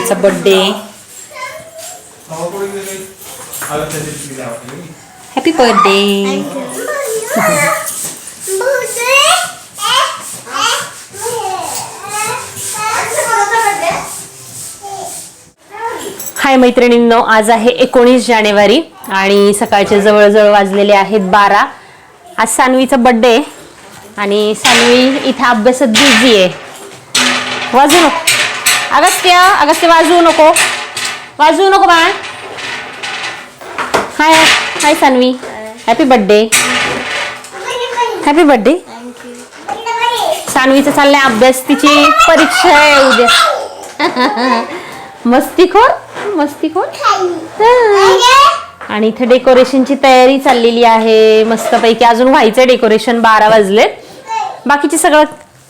सानवीचा birthday happy birthday hi मैत्रिणींनो आज आहे एकोणीस जानेवारी आणि सकाळचे जवळजवळ वाजलेले आहेत बारा. आज सानवीचा बर्थडे आणि सानवी इथे अभ्यासात बिझी आहे. वाजू नको अगस्त्य अगस्त्य वाजवू नको. वाजवू नको बाळ. Hi hi Sanvi. Happy birthday happy birthday सानवीचा चाललंय अभ्यास तिची परीक्षा आहे उद्या. मस्तीखोर मस्तीखोर. आणि इथे डेकोरेशनची तयारी चाललेली आहे. मस्तपैकी अजून व्हायचं डेकोरेशन बारा वाजले बाकीचे सगळं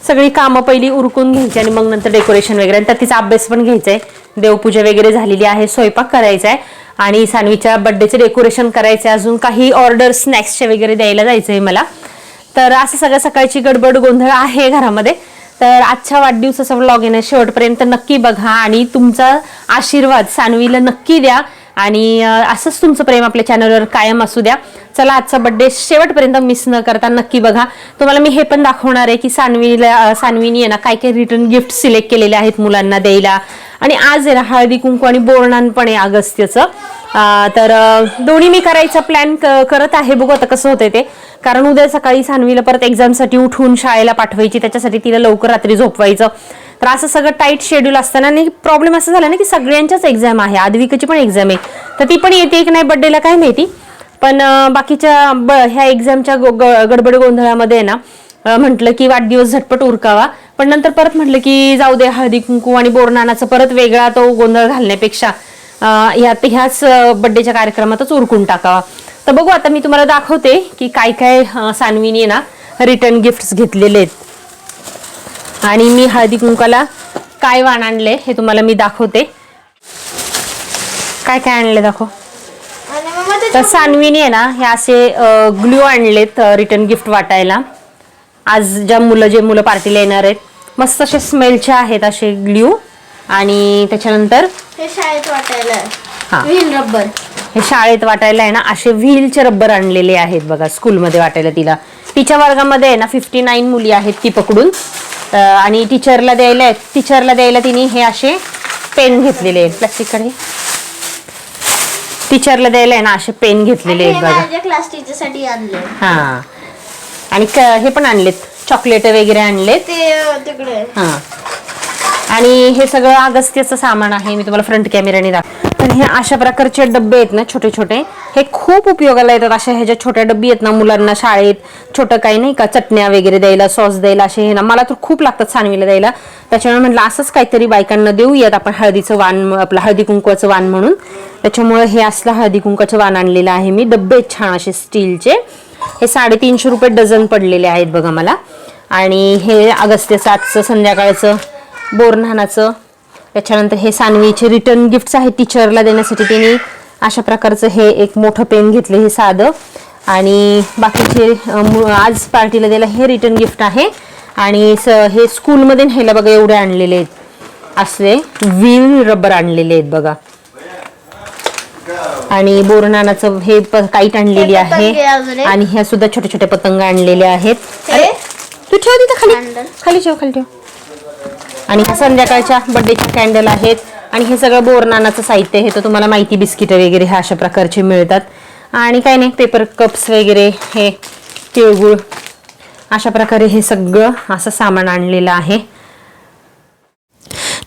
सगळी कामं पहिली उरकून घ्यायची आणि मग नंतर डेकोरेशन वगैरे. आणि त्यात तिचा अभ्यास पण घ्यायचा आहे देवपूजा वगैरे झालेली आहे स्वयंपाक करायचा आहे आणि सानवीच्या बर्थडेचं डेकोरेशन करायचं आहे अजून काही ऑर्डर स्नॅक्सचे वगैरे द्यायला जायचं आहे मला. तर असं सगळं सकाळची गडबड गोंधळ आहे घरामध्ये. तर आजच्या वाढदिवसाचा व्लॉग आहे शेवटपर्यंत नक्की बघा आणि तुमचा आशीर्वाद सानवीला नक्की द्या. आणि असंच तुमचं प्रेम आपल्या चॅनलवर कायम असू द्या. चला आजचा बड्डे शेवटपर्यंत मिस न करता नक्की बघा. तुम्हाला मी हे पण दाखवणार आहे की सानवीला सानवीनी आहे ना काय काय रिटर्न गिफ्ट सिलेक्ट केलेले आहेत मुलांना द्यायला. आणि आज आहे ना हळदी कुंकू आणि बोरणान पण आहे अगस्त्यचं तर दोन्ही मी करायचा प्लॅन करत आहे. बघू आता कसं होतंय ते. कारण उद्या सकाळी सानवीला परत एक्झामसाठी उठून शाळेला पाठवायची त्याच्यासाठी तिला लवकर रात्री झोपवायचं. तर असं सगळं टाईट शेड्यूल असताना आणि प्रॉब्लेम असं झाला ना की सगळ्यांच्याच एक्झाम आहे. आदविकची पण एक्झाम आहे. तर ती पण येते की नाही बड्डेला काय माहिती? पण बाकीच्या ह्या एक्झामच्या गडबड गोंधळामध्ये आहे ना म्हटलं की वाढदिवस झटपट उरकावा. पण नंतर परत म्हटलं की जाऊ दे हळदी कुंकू आणि बोरनानाचं परत वेगळा तो गोंधळ घालण्यापेक्षा ह्या ह्यात ह्याच बड्डेच्या कार्यक्रमातच उरकून टाकावा. तर बघू आता मी तुम्हाला दाखवते की काय काय सानवीने ना रिटर्न गिफ्ट्स घेतलेले आहेत. आणि मी हळदी कुंकाला काय वाण आणले हे तुम्हाला मी दाखवते. काय काय आणले दाखव. तर सानवीने आहे ना हे असे ग्लू आणलेत रिटर्न गिफ्ट वाटायला. आज ज्या मुलं जे मुलं पार्टीला येणार आहेत मस्त असे स्मेलचे आहेत असे ग्ल्यू आणि त्याच्यानंतर हे शाळेत वाटायला. हा. व्हील रबर हे शाळेत वाटायला आहे ना असे व्हीलचे रब्बर आणलेले आहेत बघा स्कूलमध्ये वाटायला तिला. तिच्या वर्गामध्ये आहे ना फिफ्टी नाईन मुली आहेत ती पकडून. आणि टीचरला द्यायला टीचरला द्यायला तिने हे असे पेन घेतलेले आहेत. प्लास्टिककडे टीचरला द्यायला आहे ना असे पेन घेतलेले आहेत बघा. माझ्या क्लास टीचरसाठी आणले हा. आणि क- हे पण आणलेत. चॉकलेट वगैरे आणलेत. ते तिकडे. हा. आणि हे सगळं अगस्त्याचं सामान आहे मी तुम्हाला फ्रंट कॅमेऱ्याने दाख तर हे अशा प्रकारचे डब्बे आहेत ना छोटे छोटे हे खूप उपयोगाला येतात. अशा ह्याच्या छोट्या डब्बी आहेत ना मुलांना शाळेत छोटं काही नाही का चटण्या वगैरे द्यायला सॉस द्यायला असे हे ना. मला तर खूप लागतात सानवीला द्यायला. त्याच्यामुळे म्हटलं असंच काहीतरी बायकांना देऊयात आपण हळदीचं वाण आपलं हळदी कुंकवाचं वाण म्हणून. त्याच्यामुळे हे असलं हळदी कुंकवाचं वाण आणलेलं आहे मी. डब्बे आहेत छान असे स्टीलचे. हे साडेतीनशे रुपये डझन पडलेले आहेत बघा मला. आणि हे अगस्त्य सातचं संध्याकाळचं बोरन्हानाचं त्याच्यानंतर हे सानवीचे रिटर्न गिफ्ट्स आहेत टीचरला देण्यासाठी त्यांनी अशा प्रकारचं हे एक मोठं पेन घेतलं हे साधं. आणि बाकीचे आज पार्टीला द्यायला हे रिटर्न गिफ्ट आहे. आणि स हे स्कूलमध्ये न्यायला बघा एवढे आणलेले आहेत. असले व्हील रबर आणलेले आहेत बघा. आणि बोरनानाचं हे काईट आणलेली आहे. आणि ह्या सुद्धा छोटे छोटे पतंग आणलेले आहेत. तू ठेव तिथं खाली. खाली ठेव खाली ठेव. आणि ह्या संध्याकाळच्या बड्डेच्या कॅन्डल आहेत. आणि हे सगळं बोरनानाचं साहित्य हे तर तुम्हाला माहिती बिस्किटं वगैरे ह्या अशा प्रकारचे मिळतात. आणि काय नाही पेपर कप्स वगैरे हे तिळगुळ अशा प्रकारे हे सगळं असं सामान आणलेलं आहे.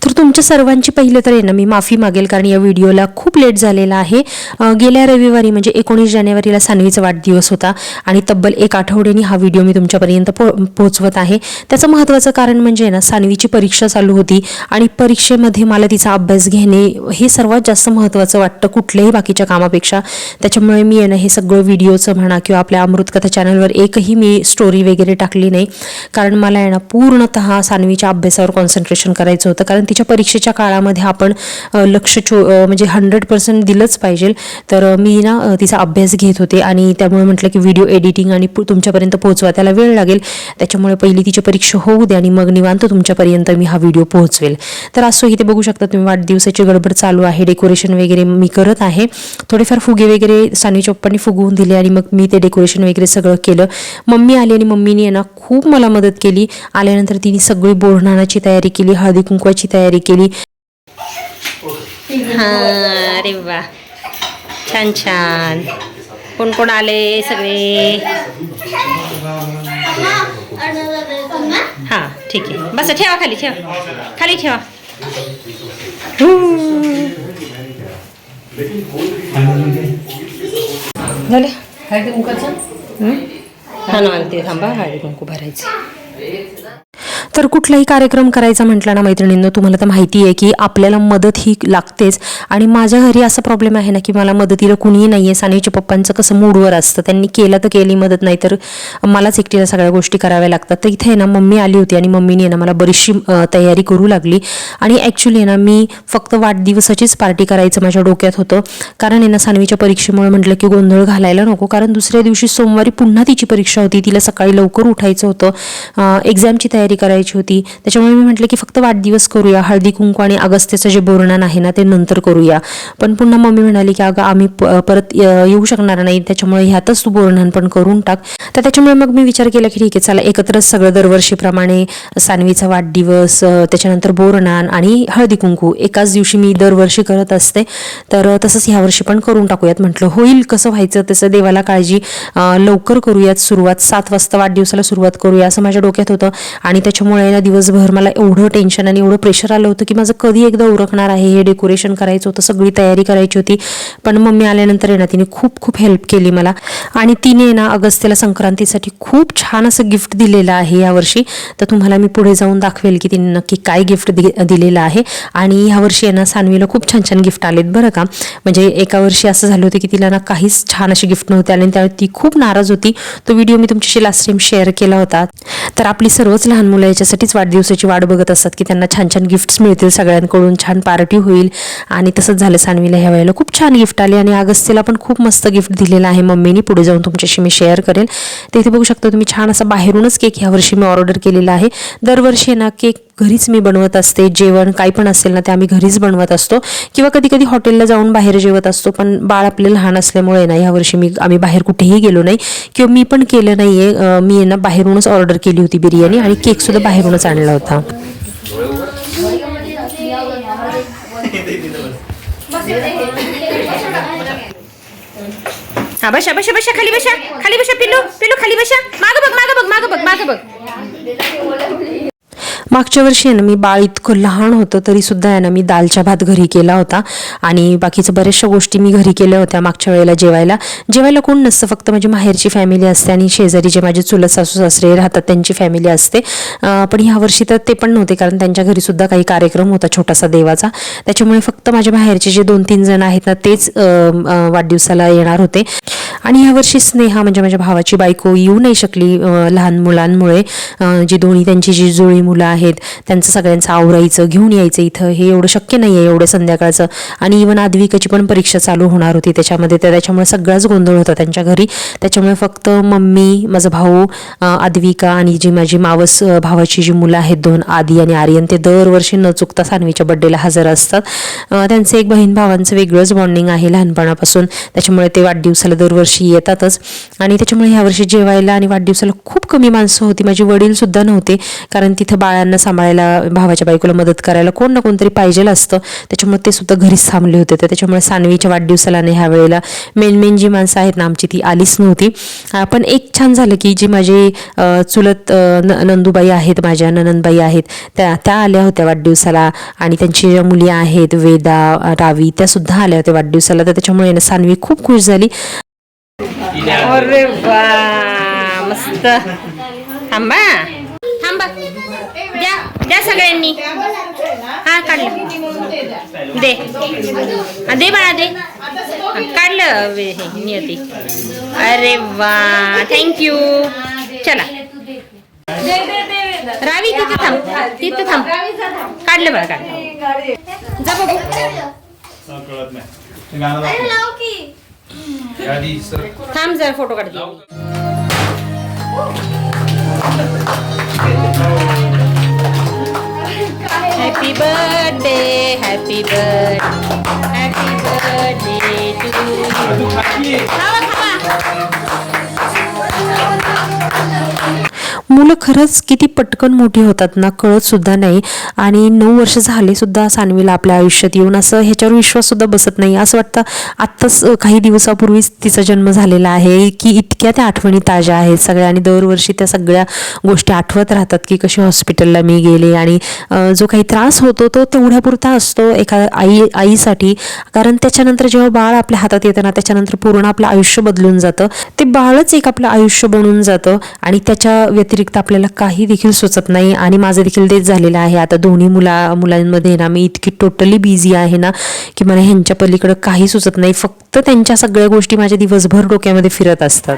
तर तुमच्या सर्वांची पहिलं तर आहे ना मी माफी मागेल कारण या व्हिडिओला खूप लेट झालेला आहे. गेल्या रविवारी म्हणजे एकोणीस जानेवारीला सानवीचा वाढदिवस होता आणि तब्बल एक आठवड्याने हा व्हिडिओ मी तुमच्यापर्यंत पो पोहोचवत आहे. त्याचं महत्त्वाचं कारण म्हणजे ना सानवीची परीक्षा चालू होती आणि परीक्षेमध्ये मला तिचा अभ्यास घेणे हे सर्वात जास्त महत्त्वाचं वाटतं कुठल्याही बाकीच्या कामापेक्षा. त्याच्यामुळे मी आहे ना हे सगळं व्हिडिओचं म्हणा किंवा आपल्या अमृतकथा चॅनलवर एकही मी स्टोरी वगैरे टाकली नाही. कारण मला आहे ना पूर्णतः सानवीच्या अभ्यासावर कॉन्सन्ट्रेशन करायचं होतं. कारण तिच्या परीक्षेच्या काळामध्ये आपण लक्ष छो म्हणजे हंड्रेड पर्सेंट दिलंच पाहिजे. तर मी ना तिचा अभ्यास घेत होते आणि त्यामुळे म्हटलं की व्हिडिओ एडिटिंग आणि पु- तुमच्यापर्यंत पोहोचवा त्याला वेळ लागेल. त्याच्यामुळे पहिली तिची परीक्षा होऊ दे आणि मग निवांत तुमच्यापर्यंत मी हा व्हिडिओ पोहोचवेल. तर असो इथे बघू शकता तुम्ही वाढदिवसाची गडबड चालू आहे डेकोरेशन वगैरे मी करत आहे. थोडेफार फुगे वगैरे सानवी चोप्पांनी फुगवून दिले आणि मग मी ते डेकोरेशन वगैरे सगळं केलं. मम्मी आली आणि मम्मीने ना खूप मला मदत केली. आल्यानंतर तिने सगळी बोरणाची तयारी केली हळदी कुंकवाची तयारी केली. हा अरे वा. छान छान. कोण कोण आले सगळे? हा ठीक आहे. बस ठेवा खाली ठेवा. खाली ठेवा. झाले? हळदी कुंकाचं हा ना मला ते थांबा हळदी कुंकू भरायचे तर कुठलाही कार्यक्रम करायचा म्हटलं ना मैत्रिणींनो तुम्हाला तर माहिती आहे की आपल्याला मदत ही लागतेच. आणि माझ्या घरी असा प्रॉब्लेम आहे ना की मला मदतीला कुणीही नाही आहे सानीच्या पप्पांचं कसं मूडवर असतं. त्यांनी केलं तर केली मदत नाही तर मलाच एकटीला सगळ्या गोष्टी कराव्या लागतात. तर इथे आहे ना मम्मी आली होती आणि मम्मीने ना मला बरीचशी तयारी करू लागली. आणि ॲक्च्युली ना मी फक्त वाढदिवसाचीच पार्टी करायचं माझ्या डोक्यात होतं. कारण आहे ना सानवीच्या परीक्षेमुळे म्हटलं की गोंधळ घालायला नको. कारण दुसऱ्या दिवशी सोमवारी पुन्हा तिची परीक्षा होती. तिला सकाळी लवकर उठायचं होतं. एक्झामची तयारी करायची होती. त्याच्यामुळे मी म्हटलं की फक्त वाढदिवस करूया. हळदी कुंकू आणि अगस्त्याचं जे बोरणान आहे ना ते नंतर करूया. पण पुन्हा मम्मी म्हणाली की अगं आम्ही परत येऊ शकणार नाही. त्याच्यामुळे ह्यातच तू बोरणान पण करून टाक. तर त्याच्यामुळे मग मी विचार केला की ठीक आहे चला एकत्रच सगळं दरवर्षीप्रमाणे सानवीचा वाढदिवस त्याच्यानंतर बोरणान आणि हळदी कुंकू एकाच दिवशी मी दरवर्षी करत असते. तर तसंच ह्यावर्षी पण करून टाकूयात. म्हटलं होईल कसं व्हायचं? तसं देवाला काळजी लवकर करूयात. सुरुवात सात वाजता वाढदिवसाला सुरुवात करूया. असं माझ्या डोक्यात होतं. आणि आणि त्याच्यामुळे ना दिवसभर मला एवढं टेन्शन आणि एवढं प्रेशर आलं होतं की माझं कधी एकदा उरकणार आहे हे डेकोरेशन करायचं होतं सगळी तयारी करायची होती. पण मम्मी आल्यानंतर आहे ना तिने खूप खूप हेल्प केली मला. आणि तिने ना अगस्त्याला संक्रांतीसाठी खूप छान असं गिफ्ट दिलेलं आहे यावर्षी तर तुम्हाला मी पुढे जाऊन दाखवेल की तिने नक्की काय गिफ्ट दि दिलेलं आहे. आणि ह्यावर्षी आहे ना सानवीला खूप छान छान गिफ्ट आलेत बरं का. म्हणजे एका वर्षी असं झालं होतं की तिला ना काहीच छान असे गिफ्ट नव्हते आले आणि त्यावेळी ती खूप नाराज होती. तो व्हिडिओ मी तुमच्याशी लास्ट टाइम शेअर केला होता. तर आपली सर्वच लहान मुलं याच्यासाठीच वाढदिवसाची वाट बघत असतात की त्यांना छान छान गिफ्ट्स मिळतील सगळ्यांकडून छान पार्टी होईल. आणि तसंच झालं सानवीला ह्या वेळेला खूप छान गिफ्ट आले आणि अगस्तीला पण खूप मस्त गिफ्ट दिलेलं आहे मम्मीनी. पुढे जाऊन तुमच्याशी मी शेअर करेल. तिथे बघू शकता तुम्ही छान असा बाहेरूनच केक ह्यावर्षी मी ऑर्डर केलेला आहे. दरवर्षी आहे ना केक घरीच मी बनवत असते जेवण काही पण असेल ना ते आम्ही घरीच बनवत असतो. किंवा कधी कधी हॉटेलला जाऊन बाहेर जेवत असतो पण बाळ आपले लहान असल्यामुळे ना यावर्षी मी आम्ही बाहेर कुठेही गेलो नाही. किंवा मी पण केलं नाही आहे मी यांना ना बाहेरूनच ऑर्डर केली होती बिर्याणी आणि केकसुद्धा बाहेरूनच आणला होता. हा बशा बशा बशा खाली बशा खाली बशा पिल्लू. पिल्लू खाली बशा माग बघ माग बघ माग बघ माग बघ. मागच्या वर्षी आहे ना मी बाळ इतकं लहान होतं तरी सुद्धा आहे ना मी दालचा भात घरी केला होता. आणि बाकीचं बऱ्याचशा गोष्टी मी घरी केल्या होत्या मागच्या वेळेला जेवायला. जेवायला कोण नसतं फक्त माझी माहेरची फॅमिली असते आणि शेजारी जे माझे चुलत सासू सासरे राहतात त्यांची फॅमिली असते. पण ह्या वर्षी तर ते पण नव्हते कारण त्यांच्या घरी सुद्धा काही कार्यक्रम होता छोटासा देवाचा. त्याच्यामुळे फक्त माझ्या बाहेरचे जे दोन तीन जण आहेत ना तेच वाढदिवसाला येणार होते. आणि यावर्षी स्नेहा म्हणजे माझ्या भावाची बायको येऊ नाही शकली लहान मुलांमुळे. जी दोन्ही त्यांची जी जुळी मुलं आहेत त्यांचं सगळ्यांचं आवरायचं घेऊन यायचं इथं हे एवढं शक्य नाही आहे एवढं संध्याकाळचं. आणि इवन आद्विकाची पण परीक्षा चालू होणार होती त्याच्यामध्ये तर त्याच्यामुळे सगळाच गोंधळ होता त्यांच्या घरी. त्याच्यामुळे फक्त मम्मी माझा भाऊ आदविका आणि जी माझी मावस भावाची जी मुलं आहेत दोन आदी आणि आर्यन ते दरवर्षी न चुकता सानवीच्या बड्डेला हजर असतात. त्यांचं एक बहीण भावांचं वेगळंच बॉन्डिंग आहे लहानपणापासून. त्याच्यामुळे ते वाढदिवसाला दरवर्षी येतातच. आणि त्याच्यामुळे ह्यावर्षी जेवायला आणि वाढदिवसाला खूप कमी माणसं होती. माझे वडीलसुद्धा नव्हते. कारण तिथं बाळांना सांभाळायला भावाच्या बायकोला मदत करायला कोण ना कोणतरी पाहिजेल असतं. त्याच्यामुळे ते सुद्धा घरीच थांबले होते. तर त्याच्यामुळे सानवीच्या वाढदिवसाला आणि ह्या वेळेला मेन मेन जी माणसं आहेत ना आमची ती आलीच नव्हती. पण एक छान झालं की जी माझे चुलत न नंदूबाई आहेत माझ्या ननंदबाई आहेत त्या त्या आल्या होत्या वाढदिवसाला. आणि त्यांची ज्या मुली आहेत वेदा रावी त्यासुद्धा आल्या होत्या वाढदिवसाला. तर त्याच्यामुळे ना सानवी खूप खुश झाली. अरे वा मस्त. थांबा. थांबा. द्या द्या सगळ्यांनी. हा काढलं. दे. हा, दे बाळा दे. काढलं हे नियती अरे वा थँक्यू चला. रावी तिथं थांब. तिथं थांब. काढलं बाळा काढलं. जा बघू. थांब जरा फोटो काढते. Happy birthday happy birthday happy birthday to मुलं खरंच किती पटकन मोठी होतात ना कळत सुद्धा नाही. आणि नऊ वर्ष झाले सुद्धा सानवीला आपल्या आयुष्यात येऊन असं ह्याच्यावर विश्वास सुद्धा बसत नाही. असं वाटतं आत्ताच काही दिवसापूर्वीच तिचा जन्म झालेला आहे की इतक्या त्या आठवणी ताज्या आहेत सगळ्या. आणि दरवर्षी त्या सगळ्या गोष्टी आठवत राहतात की कशी हॉस्पिटलला मी गेले. आणि जो काही त्रास होतो तो तेवढ्यापुरता असतो एका आई आईसाठी. कारण त्याच्यानंतर जेव्हा बाळ आपल्या हातात येतं ना त्याच्यानंतर पूर्ण आपलं आयुष्य बदलून जातं. ते बाळच एक आपलं आयुष्य बनून जातं. आणि त्याच्या व्यतिरिक्त आपल्याला काही देखील सुचत नाही आणि माझं देखील तेच झालेलं आहे. आता दोन्ही मुला मुलांमध्ये ना मी इतकी टोटली बिझी आहे ना की मला ह्यांच्या पलीकडं काही सुचत नाही. फक्त त्यांच्या सगळ्या गोष्टी माझ्या दिवसभर डोक्यामध्ये फिरत असतात.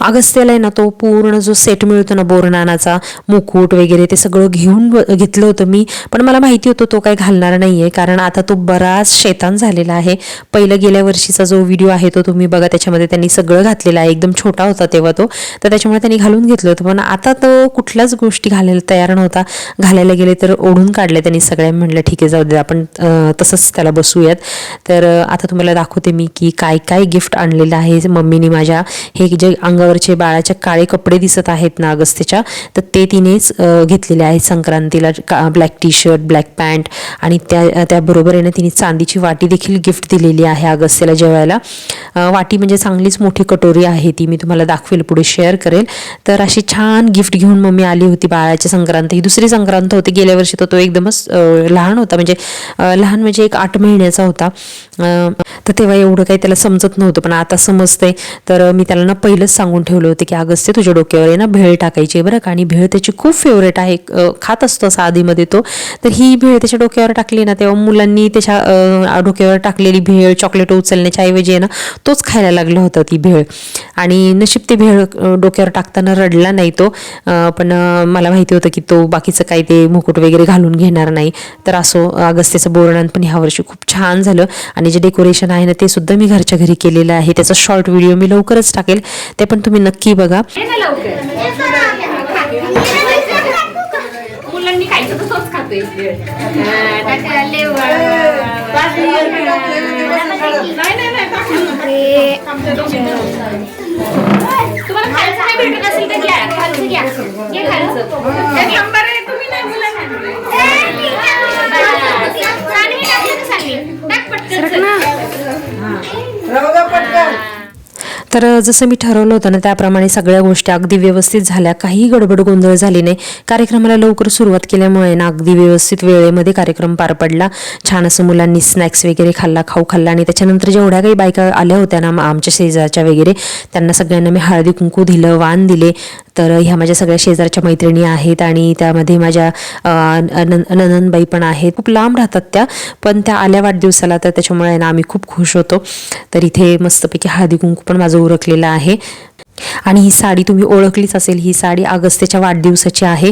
अगस्त्याला तो पूर्ण जो सेट मिळतो ना बोरनानाचा मुकुट वगैरे ते सगळं घेऊन घेतलं होतं मी. पण मला माहिती होतं तो काही घालणार नाहीये कारण आता तो बराच शेतान झालेला आहे. पहिलं गेल्या वर्षीचा जो व्हिडिओ आहे तो तुम्ही बघा त्याच्यामध्ये त्यांनी सगळं घातलेलं आहे. एकदम छोटा होता तेव्हा तो. तर त्याच्यामुळे त्यांनी घालून घेतलं होतं. पण आता तो कुठल्याच गोष्टी घालायला तयार नव्हता. घालायला गेले तर ओढून काढले त्यांनी सगळ्या. म्हणलं ठीक आहे जाऊ दे आपण तसंच त्याला बसूयात. तर आता तुम्हाला दाखवते मी की काय काय गिफ्ट आणलेलं आहे. मम्मीने माझ्या हे जे अंगावरचे बाळाच्या काळे कपडे दिसत आहेत ना अगस्त्याच्या तर ते तिनेच घेतलेले आहेत संक्रांतीला. का black T shirt black pant आणि त्या त्याबरोबर आहे ना तिने चांदीची वाटी देखील गिफ्ट दिलेली आहे अगस्त्याला जेवायला. वाटी म्हणजे चांगलीच मोठी कटोरी आहे ती मी तुम्हाला दाखवेल पुढे शेअर करेल. तर अशी छान गिफ्ट घेऊन मम्मी आली होती बाळाची संक्रांत. ही दुसरी संक्रांत होती. गेल्या वर्षी तर तो एकदमच लहान होता. म्हणजे लहान म्हणजे एक आठ महिन्याचा होता. तर तेव्हा एवढं काही त्याला समजत नव्हतं. पण आता समजतंय तर मी त्याला ना पहिलंच सांगून ठेवलं होतं की अगस्त्य तुझ्या डोक्यावर आहे ना भेळ टाकायची आहे बरं का. आणि भेळ त्याची खूप फेवरेट आहे. खात असतो असा आधीमध्ये तो. तर ही भेळ त्याच्या डोक्यावर टाकली ना तेव्हा मुलांनी त्याच्या डोक्यावर टाकलेली भेळ चॉकलेट उचलण्याच्या ऐवजी आहे ना तोच खायला लागला होता ती भेळ. आणि नशीब ते भेळ डोक्यावर टाकताना रडला नाही तो. पण मला माहिती होतं की तो बाकीचं काही ते मुकुट वगैरे घालून घेणार नाही. तर असो अगस्त्याचं बोरणान पण ह्या वर्षी खूप छान झालं. आणि जे डेकोरेशन आहे ना ते सुद्धा मी घरच्या घरी केलेलं आहे. त्याचा शॉर्ट व्हिडिओ मी लवकरच टाकेल. ते पण तुम्ही नक्की बघा. मुलांनी खायचं तर खातोय. तुम्हाला खायचं नाही भेटत असेल तर घ्या. खालचं घ्या. घ्या खालचं. एक नंबर आहे. तुम्ही नाही मुलांना. सानवी? टाक पटकन. तर जसं मी ठरवलं होतं ना त्याप्रमाणे सगळ्या गोष्टी अगदी व्यवस्थित झाल्या. काही गडबड गोंधळ झाली नाही. कार्यक्रमाला लवकर सुरुवात केल्यामुळे ना अगदी व्यवस्थित वेळेमध्ये कार्यक्रम पार पडला. छान असं मुलांनी स्नॅक्स वगैरे खाल्ला खाऊ खाल्ला आणि त्याच्यानंतर जेवढ्या काही बायका आल्या होत्या ना आमच्या शेजारच्या वगैरे त्यांना सगळ्यांना मी हळदी कुंकू दिलं वाण दिले. तर ह्या माझ्या सगळ्या शेजारच्या मैत्रिणी आहेत आणि त्यामध्ये माझ्या नननबाई पण आहेत. खूप लांब राहतात त्या पण त्या आल्या वाढदिवसाला तर त्याच्यामुळे ना आम्ही खूप खुश होतो. तर इथे मस्तपैकी हळदी कुंकू पण माझं उरकलेलं आहे. आणि ही साडी तुम्ही ओळखलीच असेल ही साडी अगस्त्याच्या वाढदिवसाची आहे.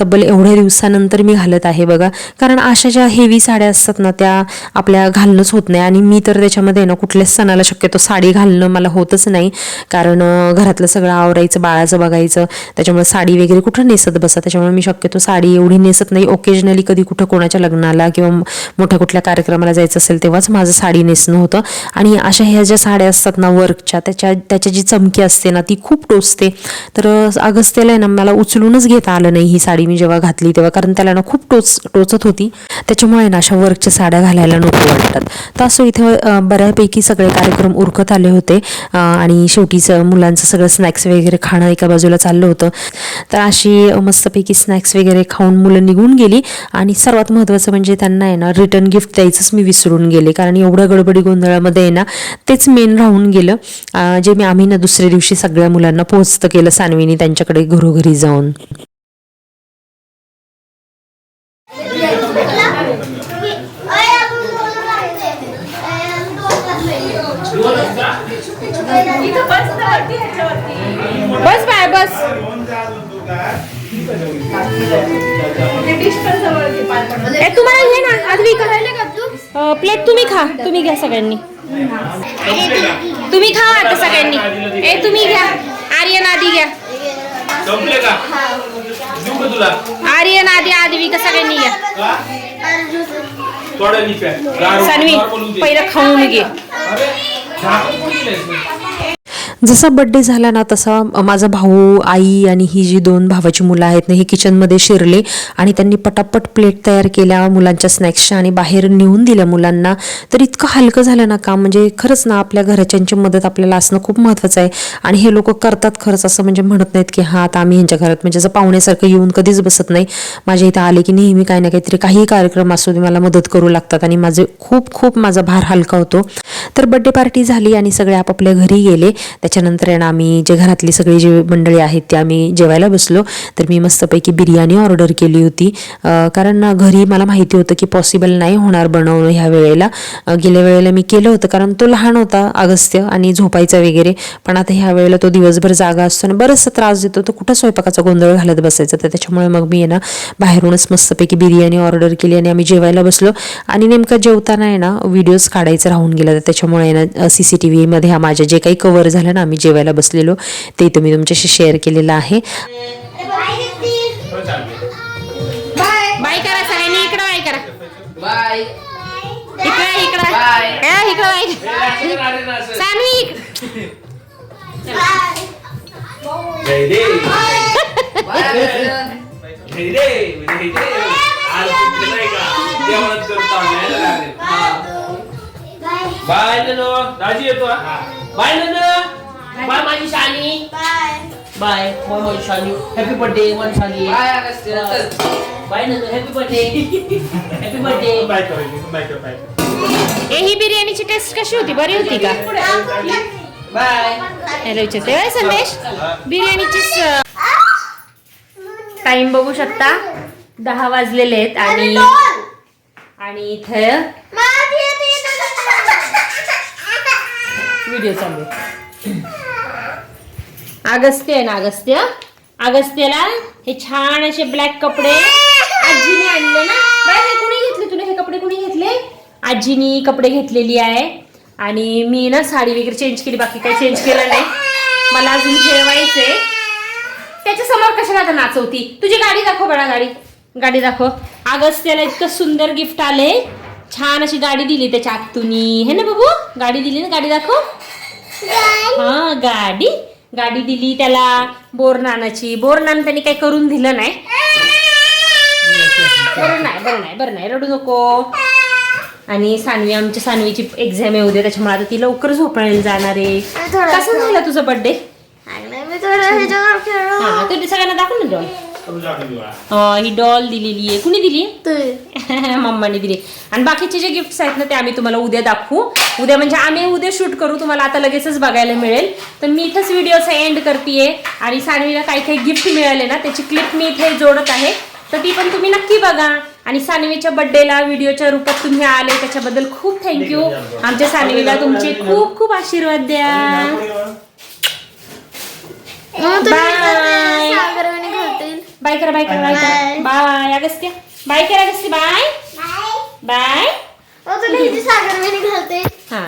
तब्बल एवढ्या दिवसानंतर मी घालत आहे बघा. कारण अशा ज्या हेवी साड्या असतात ना त्या आपल्या घालणंच होत नाही. आणि मी तर त्याच्यामध्ये ना कुठल्याच सणाला शक्यतो साडी घालणं मला होतच नाही. कारण घरातलं सगळं आवरायचं बाळाचं बघायचं. त्याच्यामुळे साडी वगैरे कुठं नेसत बसा. त्याच्यामुळे मी शक्यतो साडी एवढी नेसत नाही. ओकेजनली कधी कुठं कोणाच्या लग्नाला किंवा मोठ्या कुठल्या कार्यक्रमाला जायचं असेल तेव्हाच माझं साडी नेसणं होतं. आणि अशा ह्या ज्या साड्या असतात ना वर्कच्या त्याच्या त्याच्या जी चमकी असते ना ती खूप टोचते. तर अगस्त्याला आहे ना मला उचलूनच घेता आलं नाही ही साडी मी जेव्हा घातली तेव्हा कारण त्याला ना खूप टोच टोचत होती. त्याच्यामुळे ना अशा वर्कच्या साड्या घालायला नको वाटतात. तर असं इथं बऱ्यापैकी सगळे कार्यक्रम उरकत आले होते. आणि शेवटीचं मुलांचं सगळं स्नॅक्स वगैरे खाणं एका बाजूला चाललं होतं. तर अशी मस्तपैकी स्नॅक्स वगैरे खाऊन मुलं निघून गेली. आणि सर्वात महत्त्वाचं म्हणजे त्यांना आहे ना रिटर्न गिफ्ट द्यायचंच मी विसरून गेले. कारण एवढ्या गडबडी गोंधळामध्ये आहे ना तेच मेन राहून गेलं. जे मी आम्ही ना दुसऱ्या दिवशी दिवशी सगळ्या मुलांना पोहोचतं केलं सानवीनी त्यांच्याकडे घरोघरी जाऊन. बस बाय बस. तुम्हाला घे ना आज राहिले प्लेट तुम्ही खा तुम्ही घ्या सगळ्यांनी. तुम्ही खा आता सगळ्यांनी. ए तुम्ही घ्या. आर्यन आधी घ्या. आर्यन आधी आधी का सगळ्यांनी घ्या. लिप्या पहिलं खाऊन घे. जसा बड्डे झाला ना तसा माझा भाऊ आई आणि ही जी दोन भावाची मुलं आहेत ना ही किचनमध्ये शिरले आणि त्यांनी पटापट प्लेट तयार केल्या मुलांच्या स्नॅक्सच्या आणि बाहेर नेऊन दिल्या मुलांना. तर इतकं हलकं झालं ना काम म्हणजे खरंच ना आपल्या घरच्यांची मदत आपल्याला असणं खूप महत्त्वाचं आहे. आणि हे लोक करतात खरंच असं म्हणजे म्हणत नाहीत की हा आता आम्ही ह्यांच्या घरात म्हणजे असं पाहुण्यासारखं येऊन कधीच बसत नाही. माझ्या इथं आले की नेहमी काही ना काहीतरी काही कार्यक्रम असू दे मला मदत करू लागतात. आणि माझे खूप खूप माझा भार हलका होतो. तर बड्डे पार्टी झाली आणि सगळे आपापल्या घरी गेले. त्याच्यानंतर आहे ना आम्ही जे घरातली सगळी जी मंडळी आहेत ते आम्ही जेवायला बसलो. तर मी मस्तपैकी बिर्याणी ऑर्डर केली होती. कारण घरी मला माहिती होतं की पॉसिबल नाही होणार बनवणं ह्या वेळेला. गेल्या वेळेला मी केलं होतं कारण तो लहान होता अगस्त्य आणि झोपायचा वगैरे. पण आता ह्या वेळेला तो दिवसभर जागा असतो आणि बरंचसा त्रास देतो. तर कुठं स्वयंपाकाचा गोंधळ घालत बसायचा? तर त्याच्यामुळे मग मी आहे ना बाहेरूनच मस्तपैकी बिर्याणी ऑर्डर केली आणि आम्ही जेवायला बसलो. आणि नेमकं जेवताना आहे ना व्हिडिओज काढायचं राहून गेलं. तर त्याच्यामुळे ना सी सी टी व्हीमध्ये हा माझ्या जे काही कवर झालं ना आम्ही जेवायला बसलेलो. ते इथं मी तुमच्याशी शेअर केलेलं आहे. बाय करा सगळ्यांनी इकडं बाय करा. बाय इकडं इकडं. बाय. ए, इकडं बाय. सानवी इकडं. बाय. बाय येतो हा. बाय नंद. बाय माझी शानी बाय बाय माझी Shani happy birthday one Shani bye bye Nand happy birthday happy birthday bye bye कर बाय. ए ही बिर्याणीची टेस्ट कशी होती? बरी होती का? बाय हॅलो विचारते होय संदेश? बिर्याणीची टाइम बघू शकता. दहा वाजलेले आहेत आणि आणि इथे व्हिडिओ चालू. अगस्त्य आहे ना अगस्त्य? अगस्त्यला हे छान असे ब्लॅक कपडे. आजीने आणले ना. बाय कुणी घेतले तुला हे कपडे? कुणी घेतले? आजीनी कपडे घेतलेली आहे. आणि मी ना साडी वगैरे चेंज केली बाकी काही चेंज केलं नाही. मला अजून जेवायचे त्याच्यासमोर कशाला आता नाचवती? तुझी गाडी दाखव बळा गाडी. गाडी दाखव. अगस्त्याला इतकं सुंदर गिफ्ट आले. छान अशी गाडी दिली त्याच्या आतुनी. हे ना बाबू? गाडी दिली ना गाडी दाखव. हा गाडी. गाडी दिली त्याला बोरनानाची बोरनान त्यांनी काही करून दिलं नाही. बरं नाही बरं नाही बरं नाही रडू नको. आणि सानवी आमच्या सानवीची एक्झाम आहे उद्या त्याच्यामुळे आता ती लवकर झोपायला जाणार आहे. कसं झालं तुझा बर्थडे हा तू सगळ्यांना दाखव ना ही डॉल दिलेली आहे. कुणी दिली? तू. मम्माने दिली. आणि बाकीचे जे गिफ्ट्स आहेत ना ते आम्ही तुम्हाला उद्या दाखवू. उद्या म्हणजे आम्ही उद्या शूट करू तुम्हाला आता लगेचच बघायला मिळेल. तर मी इथंच व्हिडिओचा एंड करते आणि सानवीला काही काही गिफ्ट मिळाले ना त्याची क्लिप मी इथे जोडत आहे. तर ती पण तुम्ही नक्की बघा. आणि सानवीच्या बर्थडेला व्हिडिओच्या रूपात तुम्ही आले त्याच्याबद्दल खूप थँक्यू आमच्या सानवीला तुमचे खूप खूप आशीर्वाद द्या. बाय बाय करा बाय करा बाय करा बाय अगस्त्य बाय करा अगस्त्य बाय बाय घालते हा।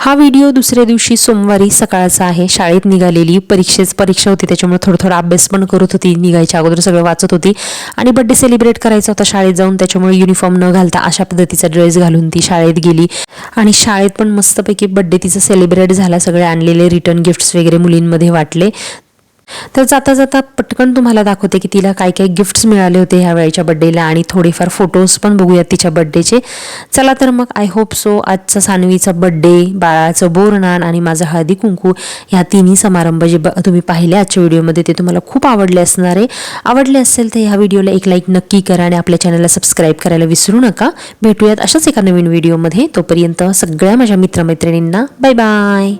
हा. व्हिडिओ दुसऱ्या दिवशी सोमवारी सकाळचा आहे. शाळेत निघालेली परीक्षेच परीक्षा होती त्याच्यामुळे थोडं थोडं अभ्यास पण करत होती निघायच्या अगोदर सगळं वाचत होती. आणि बड्डे सेलिब्रेट करायचा होता शाळेत जाऊन त्याच्यामुळे युनिफॉर्म न घालता अशा पद्धतीचा ड्रेस घालून ती शाळेत गेली. आणि शाळेत पण मस्तपैकी बड्डे तिचा सेलिब्रेट झाला. सगळे आणलेले रिटर्न गिफ्ट्स वगैरे मुलींमध्ये वाटले. तर जाता जाता पटकन तुम्हाला दाखवते की तिला काय काय गिफ्ट्स मिळाले होते ह्या वेळेच्या बड्डेला आणि थोडेफार फोटोज पण बघूयात तिच्या बड्डेचे चला तर मग आय होप सो आजचा सानवीचा बड्डे बाळाचं बोरणान आणि माझं हळदी कुंकू ह्या तिन्ही समारंभ जे ब तुम्ही पाहिले आजच्या व्हिडिओमध्ये ते तुम्हाला खूप आवडले असणार आहे. आवडले असेल तर ह्या व्हिडिओला एक लाईक नक्की करा आणि आपल्या चॅनलला सबस्क्राईब करायला विसरू नका. भेटूयात अशाच एका नवीन व्हिडिओमध्ये तोपर्यंत सगळ्या माझ्या मित्रमैत्रिणींना बाय बाय